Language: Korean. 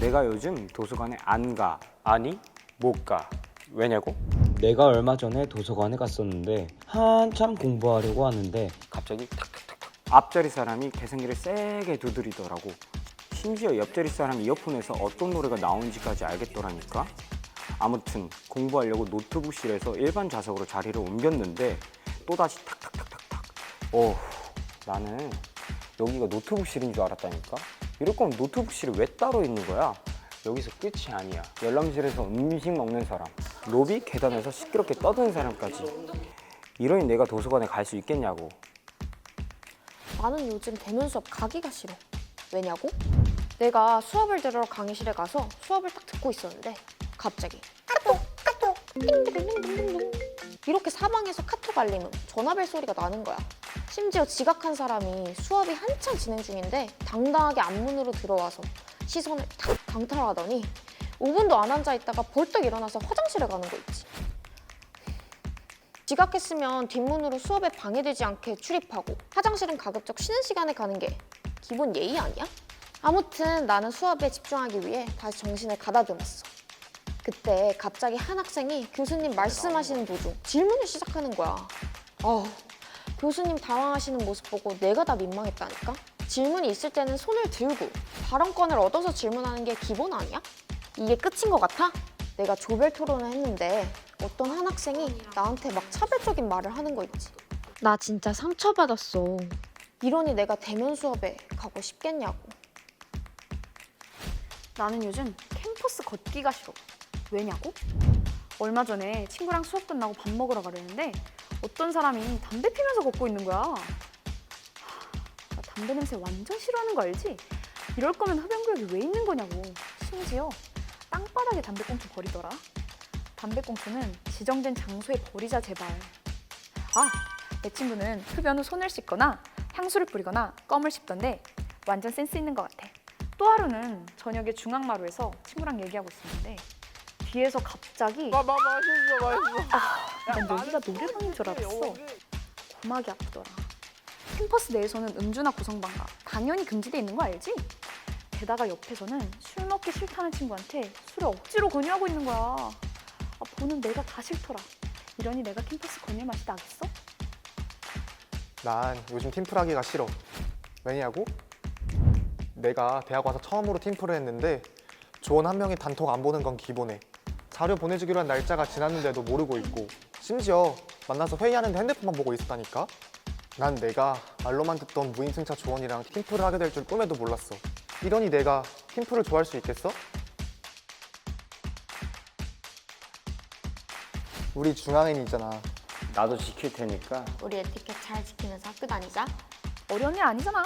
내가 요즘 도서관에 안 가. 아니, 못 가. 왜냐고? 내가 얼마 전에 도서관에 갔었는데 한참 공부하려고 하는데 갑자기 탁탁탁탁 앞자리 사람이 계산기를 세게 두드리더라고. 심지어 옆자리 사람이 이어폰에서 어떤 노래가 나오는지까지 알겠더라니까. 아무튼 공부하려고 노트북실에서 일반 좌석으로 자리를 옮겼는데 또다시 탁탁탁탁탁. 어, 나는 여기가 노트북실인 줄 알았다니까. 이럴 거면 노트북실이 왜 따로 있는 거야? 여기서 끝이 아니야. 열람실에서 음식 먹는 사람, 로비 계단에서 시끄럽게 떠드는 사람까지. 이러니 내가 도서관에 갈 수 있겠냐고. 나는 요즘 대면 수업 가기가 싫어. 왜냐고? 내가 수업을 들으러 강의실에 가서 수업을 딱 듣고 있었는데 갑자기 카톡 카톡 띵띵띵띵띵 이렇게 사방에서 카톡 알림음 전화벨 소리가 나는 거야. 심지어 지각한 사람이 수업이 한창 진행 중인데 당당하게 앞문으로 들어와서 시선을 탁 강탈하더니 5분도 안 앉아 있다가 벌떡 일어나서 화장실에 가는 거 있지. 지각했으면 뒷문으로 수업에 방해되지 않게 출입하고 화장실은 가급적 쉬는 시간에 가는 게 기본 예의 아니야? 아무튼 나는 수업에 집중하기 위해 다시 정신을 가다듬었어. 그때 갑자기 한 학생이 교수님 말씀하시는 도중 질문을 시작하는 거야. 어, 교수님 당황하시는 모습 보고 내가 다 민망했다니까? 질문이 있을 때는 손을 들고 발언권을 얻어서 질문하는 게 기본 아니야? 이게 끝인 것 같아? 내가 조별 토론을 했는데 어떤 한 학생이 나한테 막 차별적인 말을 하는 거 있지. 나 진짜 상처받았어. 이러니 내가 대면 수업에 가고 싶겠냐고. 나는 요즘 캠퍼스 걷기가 싫어. 왜냐고? 얼마 전에 친구랑 수업 끝나고 밥 먹으러 가려는데 어떤 사람이 담배 피면서 걷고 있는 거야. 하, 나 담배 냄새 완전 싫어하는 거 알지? 이럴 거면 흡연구역이 왜 있는 거냐고. 심지어 땅바닥에 담배꽁초 버리더라. 담배꽁초는 지정된 장소에 버리자 제발. 아, 내 친구는 흡연 후 손을 씻거나 향수를 뿌리거나 껌을 씹던데 완전 센스 있는 것 같아. 또 하루는 저녁에 중앙마루에서 친구랑 얘기하고 있었는데 뒤에서 갑자기 마, 마, 맛있어, 맛있어. 난 여기가 노래방인 줄 알았어. 고막이 아프더라. 캠퍼스 내에서는 음주나 고성방가 당연히 금지돼 있는 거 알지? 게다가 옆에서는 술 먹기 싫다는 친구한테 술을 억지로 권유하고 있는 거야. 아, 보는 내가 다 싫더라. 이러니 내가 캠퍼스 권유할 맛이 나겠어? 난 요즘 팀플 하기가 싫어. 왜냐고? 내가 대학 와서 처음으로 팀플을 했는데 조원 한 명이 단톡 안 보는 건 기본에 자료 보내주기로 한 날짜가 지났는데도 모르고 있고 심지어 만나서 회의하는데 핸드폰만 보고 있었다니까? 난 내가 말로만 듣던 무임승차 조원이랑 팀플을 하게 될 줄 꿈에도 몰랐어. 이러니 내가 팀플을 좋아할 수 있겠어? 우리 중앙인이잖아. 나도 지킬 테니까 우리 에티켓 잘 지키면서 학교 다니자. 어려운 일 아니잖아.